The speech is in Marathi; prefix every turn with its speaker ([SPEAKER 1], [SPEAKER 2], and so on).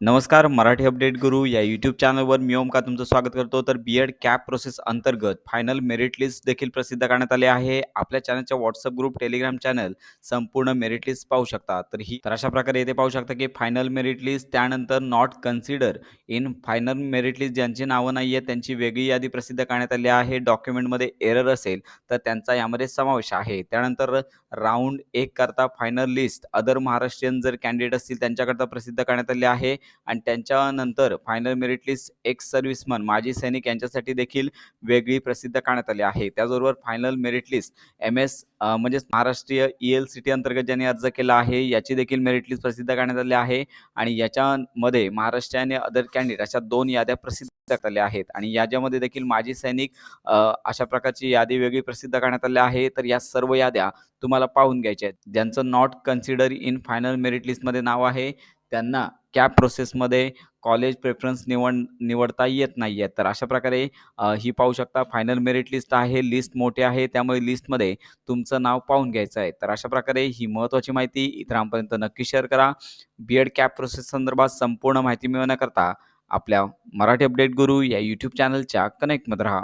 [SPEAKER 1] नमस्कार मराठी अपडेट गुरु या यूट्यूब चॅनलवर मी ओमका तुमचं स्वागत करतो. तर बी एड कॅप प्रोसेस अंतर्गत फायनल मेरिट लिस्ट देखील प्रसिद्ध करण्यात आले आहे. आपल्या चॅनलच्या व्हॉट्सअप ग्रुप टेलिग्राम चॅनल संपूर्ण मेरिट लिस्ट पाहू शकता. तर ही तर अशा प्रकारे येथे पाहू शकता की फायनल मेरिट लिस्ट त्यानंतर not consider in final merit list ज्यांची नावं नाही आहेत त्यांची वेगळी यादी प्रसिद्ध करण्यात आली आहे. डॉक्युमेंटमध्ये एरर असेल तर त्यांचा यामध्ये समावेश आहे. त्यानंतर राऊंड एक करता फायनल लिस्ट अदर महाराष्ट्रीयन जर कॅन्डिडेट असतील त्यांच्याकरता प्रसिद्ध करण्यात आले आहे. आणि त्यांच्यानंतर final merit list ex serviceman माजी सैनिक यांच्यासाठी देखील वेगळी प्रसिद्ध करण्यात आली आहे. त्याचबरोबर final merit list M S म्हणजेच महाराष्ट्रीय ई एल सी टी अंतर्गत ज्यांनी अर्ज केला आहे याची देखील मेरिट लिस्ट प्रसिद्ध करण्यात आली आहे. आणि याच्यामध्ये महाराष्ट्र आणि अदर कॅन्डिडेट अशा दोन याद्या प्रसिद्ध करण्यात आल्या आहेत. आणि याच्यामध्ये देखील माजी सैनिक अशा प्रकारची यादी वेगळी प्रसिद्ध करण्यात आली आहे. तर या सर्व याद्या तुम्हाला पाहून घ्यायच्या आहेत. ज्यांचं not consider in final merit लिस्टमध्ये नाव आहे त्यांना कॅप प्रोसेसमध्ये कॉलेज प्रेफरन्स निवड निवडता येत नाही आहेत तर अशा प्रकारे ही पाहू शकता फायनल मेरिट लिस्ट आहे लिस्ट मोठी आहे त्यामुळे लिस्टमध्ये तुमचं नाव पाहून घ्यायचं आहे. तर अशा प्रकारे ही महत्त्वाची माहिती इतरांपर्यंत नक्की शेअर करा. बी एड कॅप प्रोसेस संदर्भात संपूर्ण माहिती मिळवण्याकरता आपल्या मराठी अपडेट गुरु या यूट्यूब चॅनलच्या कनेक्टमध्ये राहा.